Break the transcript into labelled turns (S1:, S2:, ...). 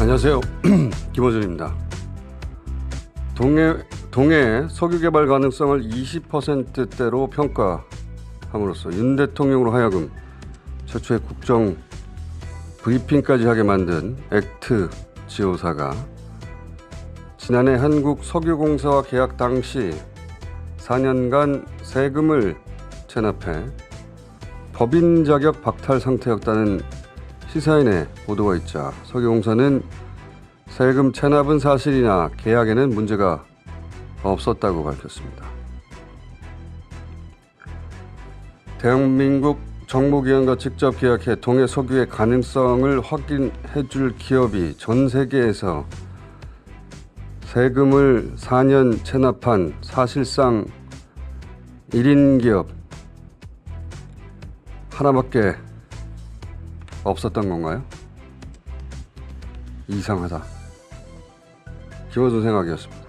S1: 안녕하세요. 김호준입니다. 동해, 동해 석유 개발 가능성을 20%대로 평가함으로써 윤 대통령으로 하여금 최초의 국정 브리핑까지 하게 만든 액트 지오사가 지난해 한국 석유공사와 계약 당시 4년간 세금을 체납해 법인 자격 박탈 상태였다는 시사인의 보도가 있자 석유공사는 세금 체납은 사실이나 계약에는 문제가 없었다고 밝혔습니다. 대한민국 정무기관과 직접 계약해 동해 석유의 가능성을 확인해 줄 기업이 전 세계에서 세금을 4년 체납한 사실상 1인 기업 하나밖에 없었던 건가요? 이상하다. 김호준 생각이었습니다.